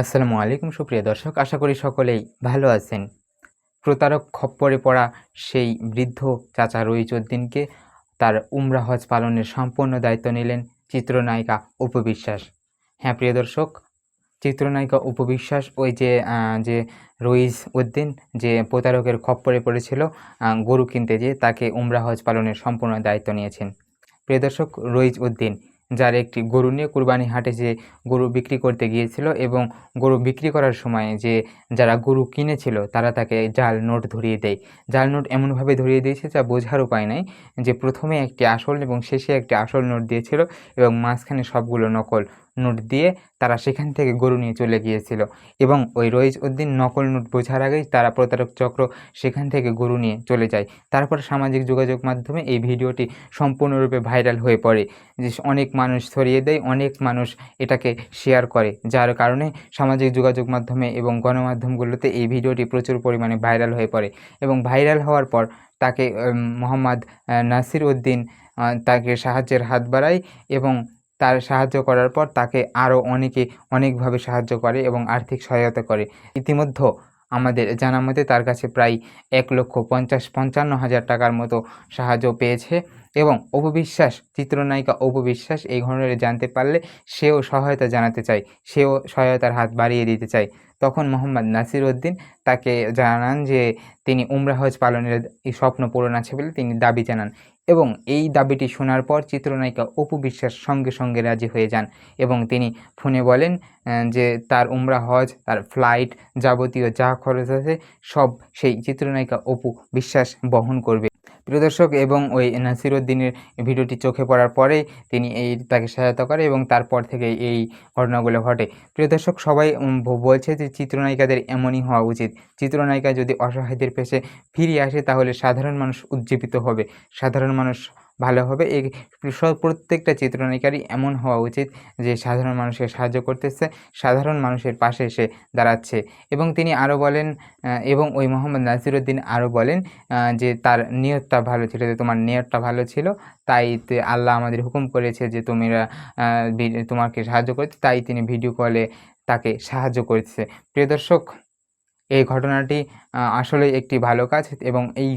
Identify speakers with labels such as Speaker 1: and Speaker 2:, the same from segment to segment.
Speaker 1: আসসালামু আলাইকুম, সুপ্রিয় দর্শক। আশা করি সকলেই ভালো আছেন। প্রতারক খপ্পরে পড়া সেই বৃদ্ধ চাচা রইজুদ্দিনকে তার উমরা হজ পালনের সম্পূর্ণ দায়িত্ব নিলেন চিত্রনায়িকা উপবিশ্বাস হ্যাঁ প্রিয় দর্শক, চিত্রনায়িকা উপবিশ্বাস ওই যে যে রইজ উদ্দিন যে প্রতারকের খপ্পরে পড়েছিল গরু কিনতে যেয়ে তাকে উমরা হজ পালনের সম্পূর্ণ দায়িত্ব নিয়েছেন। প্রিয় দর্শক রইজ উদ্দিন যার একটি গরু নিয়ে কুরবানি হাটে যে গরু বিক্রি করতে গিয়েছিল এবং গরু বিক্রি করার সময় যে যারা গরু কিনেছিল, তারা তাকে জাল নোট ধরিয়ে দেয়। জাল নোট এমনভাবে ধরিয়ে দিয়েছে যা বোঝার উপায় নাই যে প্রথমে একটি আসল এবং শেষে একটি আসল নোট দিয়েছিল এবং মাঝখানে সবগুলো নকল নোট দিয়ে তারা সেখান থেকে গরু নিয়ে চলে গিয়েছিল। এবং ওই রইজ উদ্দিন নকল নোট বোঝার আগেই তারা প্রতারক চক্র সেখান থেকে গরু নিয়ে চলে যায়। তারপর সামাজিক যোগাযোগ মাধ্যমে এই ভিডিওটি সম্পূর্ণরূপে ভাইরাল হয়ে পড়ে। যে অনেক মানুষ ছড়িয়ে দেয়, অনেক মানুষ এটাকে শেয়ার করে। যার কারণে সামাজিক যোগাযোগ মাধ্যমে এবং গণমাধ্যমগুলোতে এই ভিডিওটি প্রচুর পরিমাণে ভাইরাল হয়ে পড়ে। এবং ভাইরাল হওয়ার পর তাকে মোহাম্মদ নাসির উদ্দিন তাকে সাহায্যের হাত বাড়ায় এবং তার সাহায্য করার পর তাকে আরও অনেকে অনেকভাবে সাহায্য করে এবং আর্থিক সহায়তা করে। ইতিমধ্যে আমাদের জানা মতে তার কাছে প্রায় এক লক্ষ পঞ্চাশ পঞ্চান্ন হাজার টাকার মতো সাহায্য পেয়েছে এবং অপবিশ্বাস, চিত্রনায়িকা অপবিশ্বাস এই ঘটনাটি জানতে পারলে সেও সহায়তা জানাতে চায়, সেও সহায়তার হাত বাড়িয়ে দিতে চায়। তখন মোহাম্মদ নাসির উদ্দিন তাকে জানান যে, তিনি উমরা হজ পালনের স্বপ্ন পূরণ আছে বলে তিনি দাবি জানান। এবং এই দাবিটি শোনার পর চিত্রনায়িকা অপু বিশ্বাস সঙ্গে সঙ্গে রাজি হয়ে যান এবং তিনি ফোনে বলেন যে তার উমরা হজ, তার ফ্লাইট যাবতীয় যা খরচ আছে সব সেই চিত্রনায়িকা অপু বিশ্বাস বহন করবে। প্রিয় দর্শক, এবং ওই নাসিরুদ্দিনের ভিডিওটি চোখে পড়ার পরে তিনি এই তাকে সহায়তা করে এবং তারপর থেকে এই ঘটনাগুলো ঘটে। প্রিয় দর্শক, সবাই বলছে যে চিত্রনায়িকাদের এমনই হওয়া উচিত। চিত্রনায়িকা যদি অসহায়দের পেশে ফিরিয়ে আসে, তাহলে সাধারণ মানুষ উজ্জীবিত হবে। সাধারণ মানুষ ভালো হবে। এই প্রত্যেকটা চিত্রনায়িকারই এমন হওয়া উচিত যে, সাধারণ মানুষকে সাহায্য করতেছে, সাধারণ মানুষের পাশে এসে দাঁড়াচ্ছে। এবং তিনি আরও বলেন এবং ওই মোহাম্মদ নাসিরুদ্দিন আরও বলেন যে, তার নিয়তটা ভালো ছিল, যে, তোমার নিয়তটা ভালো ছিল, তাই আল্লাহ আমাদের হুকুম করেছে যে, তোমরা তোমাকে সাহায্য করতে তাই তিনি ভিডিও কলে তাকে সাহায্য করেছে। প্রিয় দর্শক এই ঘটনাটি আসলে একটি ভালো কাজ এবং এই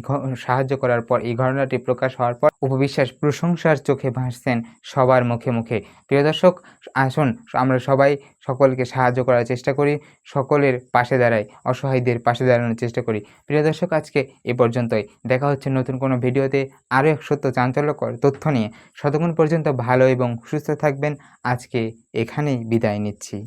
Speaker 1: সাহায্য করার পর, এই ঘটনাটি প্রকাশ হওয়ার পর উপবিশ্বাস প্রশংসার চোখে ভাসছেন সবার মুখে মুখে। প্রিয় দর্শক, আসুন আমরা সবাই সকলকে সাহায্য করার চেষ্টা করি, সকলের পাশে দাঁড়াই, অসহায়দের পাশে দাঁড়ানোর চেষ্টা করি। প্রিয় দর্শক, আজকে এ পর্যন্তই। দেখা হচ্ছে নতুন কোনো ভিডিওতে আরও এক সত্য চাঞ্চল্যকর তথ্য নিয়ে। শতক্ষণ পর্যন্ত ভালো এবং সুস্থ থাকবেন। আজকে এখানেই বিদায় নিচ্ছি।